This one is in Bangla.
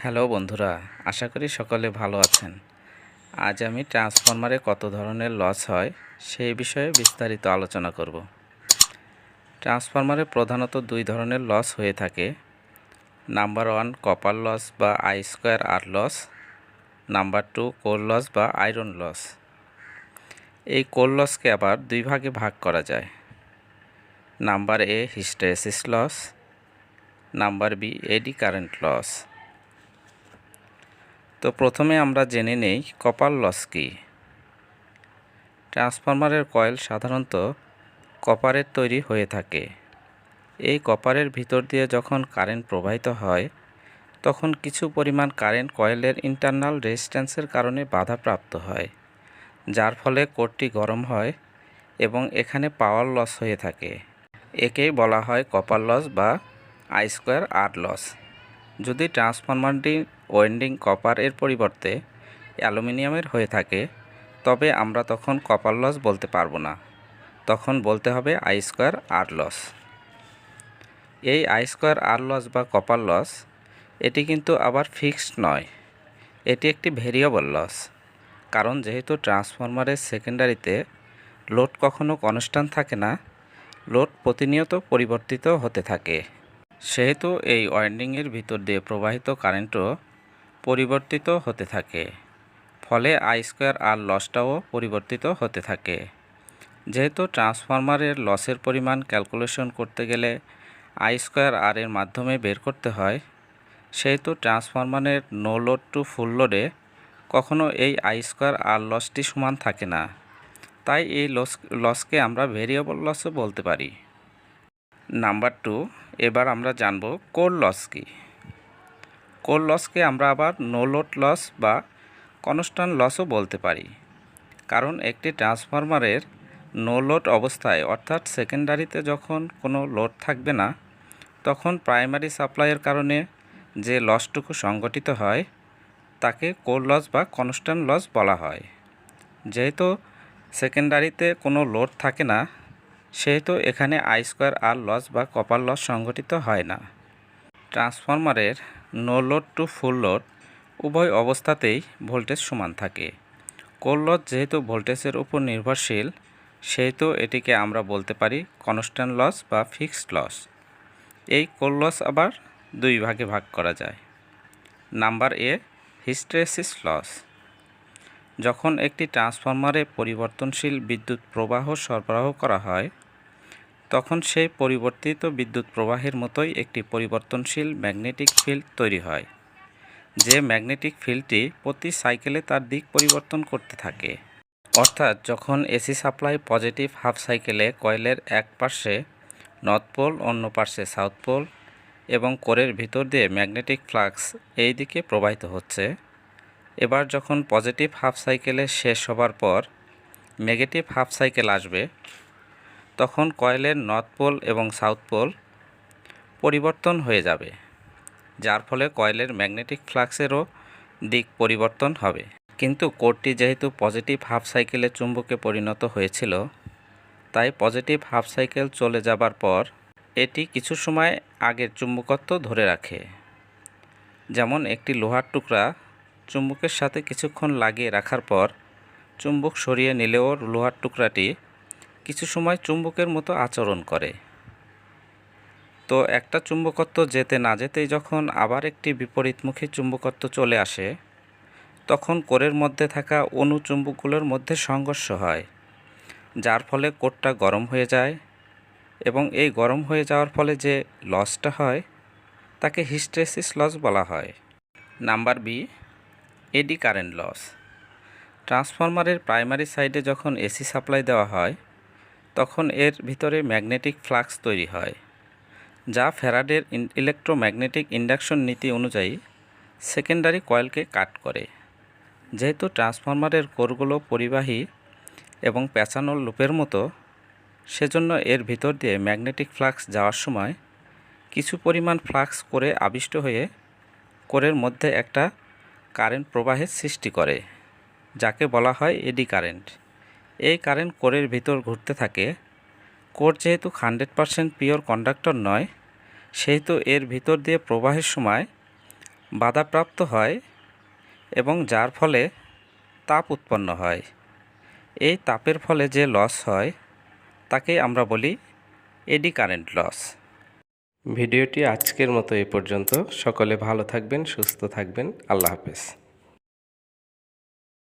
হ্যালো বন্ধুরা, আশা করি সকলে ভালো আছেন। আজ আমি ট্রান্সফরমারে কত ধরনের লস হয় সেই বিষয়ে বিস্তারিত আলোচনা করব। ট্রান্সফরমারে প্রধানত দুই ধরনের লস হয়ে থাকে। নাম্বার ওয়ান, কপার লস বা I square R loss. Number two, core loss বা আয়রন লস। এই কোর লসকে আবার দুই ভাগে ভাগ করা যায়। Number A hysteresis loss. Number B, eddy current loss. তো প্রথমে আমরা জেনে নেই কপার লস কি। ট্রান্সফরমারের কয়েল সাধারণত কপারের তৈরি হয়ে থাকে। এই কপারের ভিতর দিয়ে যখন কারেন্ট প্রবাহিত হয়, তখন কিছু পরিমাণ কারেন্ট কয়েলের ইন্টারনাল রেজিস্ট্যান্সের কারণে বাধাপ্রাপ্ত হয়, যার ফলে কোরটি গরম হয় এবং এখানে পাওয়ার লস হয়ে থাকে। একেই বলা হয় কপার লস বা আই স্কোয়ার আর লস। যদি ট্রান্সফরমারটি ওয়েন্ডিং কপার এর পরিবর্তে অ্যালুমিনিয়ামের হয়ে থাকে, তবে আমরা তখন কপার লস বলতে পারব না। তখন বলতে হবে আই স্কোয়ার আর লস। এই আই স্কোয়ার আর লস বা কপার লস, এটি কিন্তু আবার ফিক্সড নয়। এটি একটি ভেরিয়েবল লস। কারণ যেহেতু ট্রান্সফরমারের সেকেন্ডারিতে লোড কখনো কনস্ট্যান্ট থাকে না, লোড প্রতিনিয়ত পরিবর্তিত হতে থাকে। সেহেতু এই ওয়াইন্ডিংয়ের ভিতর দিয়ে প্রবাহিত কারেন্টও পরিবর্তিত হতে থাকে। ফলে আই স্কোয়ার আর লসটাও পরিবর্তিত হতে থাকে। যেহেতু ট্রান্সফরমারের লসের পরিমাণ ক্যালকুলেশন করতে গেলে আই স্কোয়ার আর এর মাধ্যমে বের করতে হয়, সেহেতু ট্রান্সফরমারের নো লোড টু ফুল লোডে কখনো এই আই স্কোয়ার আর লসটি সমান থাকে না। তাই এই লস, লসকে আমরা ভেরিয়েবল লসও বলতে পারি। নাম্বার টু, এবার আমরা জানব কোর লস কি। কোর লসকে আমরা আবার নো লোড লস বা কনস্ট্যান্ট লসও বলতে পারি। কারণ একটি ট্রান্সফরমারের নো লোড অবস্থায়, অর্থাৎ সেকেন্ডারিতে যখন কোনো লোড থাকবে না, তখন প্রাইমারি সাপ্লাইয়ের কারণে যে লসটুকু সংগঠিত হয়, তাকে কোর লস বা কনস্ট্যান্ট লস বলা হয়। যেহেতু সেকেন্ডারিতে কোনো লোড থাকে না সেহেতু এখানে আই স্কোয়ার আর লস বা কপার লস সংগঠিত হয় না। ট্রান্সফরমারের no load to full load উভয় অবস্থাতেই ভোল্টেজ সমান থাকে। কোর লস যেহেতু ভোল্টেজের উপর নির্ভরশীল, সেহেতু এটিকে আমরা বলতে পারি কনস্ট্যান্ট লস বা ফিক্সড লস এই কোর লস আবার দুই ভাগে ভাগ করা যায়। নাম্বার এ, হিস্ট্রেসিস লস যখন একটি ট্রান্সফরমারে পরিবর্তনশীল বিদ্যুৎ প্রবাহ সরবরাহ করা হয় তখন সেই পরিবর্তিত বিদ্যুৎ প্রবাহের মতোই একটি পরিবর্তনশীল ম্যাগনেটিক ফিল্ড তৈরি হয়, যে ম্যাগনেটিক ফিল্ডটি প্রতি সাইকেলে তার দিক পরিবর্তন করতে থাকে। অর্থাৎ যখন এসি সাপ্লাই পজিটিভ হাফ সাইকেলে কয়েলের এক পাশে নর্থ পোল, অন্য পাশে সাউথ পোল এবং কোরের ভিতর দিয়ে ম্যাগনেটিক ফ্লাক্স এই দিকে প্রবাহিত হচ্ছে, এবার যখন পজিটিভ হাফ সাইকেলে শেষ হবার পর নেগেটিভ হাফ সাইকেল আসবে তখন কয়েলের নর্থ পোল এবং সাউথ পোল পরিবর্তন হয়ে যাবে, যার ফলে কয়েলের ম্যাগনেটিক ফ্লাক্সেরও দিক পরিবর্তন হবে। কিন্তু কোডটি যেহেতু পজিটিভ হাফ সাইকেলে চুম্বকে পরিণত হয়েছিল, তাই পজিটিভ হাফ সাইকেল চলে যাবার পর এটি কিছু সময় আগের চুম্বকত্ব ধরে রাখে। যেমন একটি লোহার টুকরা চুম্বকের সাথে কিছুক্ষণ লাগিয়ে রাখার পর চুম্বক সরিয়ে নিলেও লোহার টুকরাটি কিছু সময় চুম্বকের মতো আচরণ করে। তো একটা চুম্বকত্ব যেতে না যেতেই যখন আবার একটি বিপরীতমুখী চুম্বকত্ব চলে আসে, তখন কোরের মধ্যে থাকা অণু চুম্বকগুলোর মধ্যে সংঘর্ষ হয়, যার ফলে কোরটা গরম হয়ে যায় এবং এই গরম হয়ে যাওয়ার ফলে যে লসটা হয়, তাকে হিস্ট্রেসিস লস বলা হয়। Number B, eddy current loss. ট্রান্সফরমারের প্রাইমারি সাইডে যখন এসি সাপ্লাই দেওয়া হয় তখন এর ভিতরে ম্যাগনেটিক ফ্লাক্স তৈরি হয়, যা ফ্যারাডের ইলেকট্রোম্যাগনেটিক ইন্ডাকশন নীতি অনুযায়ী সেকেন্ডারি কয়েলকে কাট করে। যেহেতু ট্রান্সফরমারের কোরগুলো পরিবাহী এবং প্যাঁচানো লুপের মতো, সেজন্য এর ভিতর দিয়ে ম্যাগনেটিক ফ্লাক্স যাওয়ার সময় কিছু পরিমাণ ফ্লাক্স করে আবিষ্ট হয়ে কোরের মধ্যে একটা কারেন্ট প্রবাহের সৃষ্টি করে, যাকে বলা হয় এডি কারেন্ট। এই কারেন্ট কোরের ভিতর ঘুরতে থাকে। কোর যেহেতু হান্ড্রেড পারসেন্ট পিওর কন্ডাক্টর নয়, সেহেতু এর ভিতর দিয়ে প্রবাহের সময় বাধাপ্রাপ্ত হয় এবং যার ফলে তাপ উৎপন্ন হয়। এই তাপের ফলে যে লস হয়, তাকে আমরা বলি এডি কারেন্ট লস। ভিডিওটি আজকের মতো এ পর্যন্ত। সকলে ভালো থাকবেন, সুস্থ থাকবেন। আল্লাহ হাফেজ।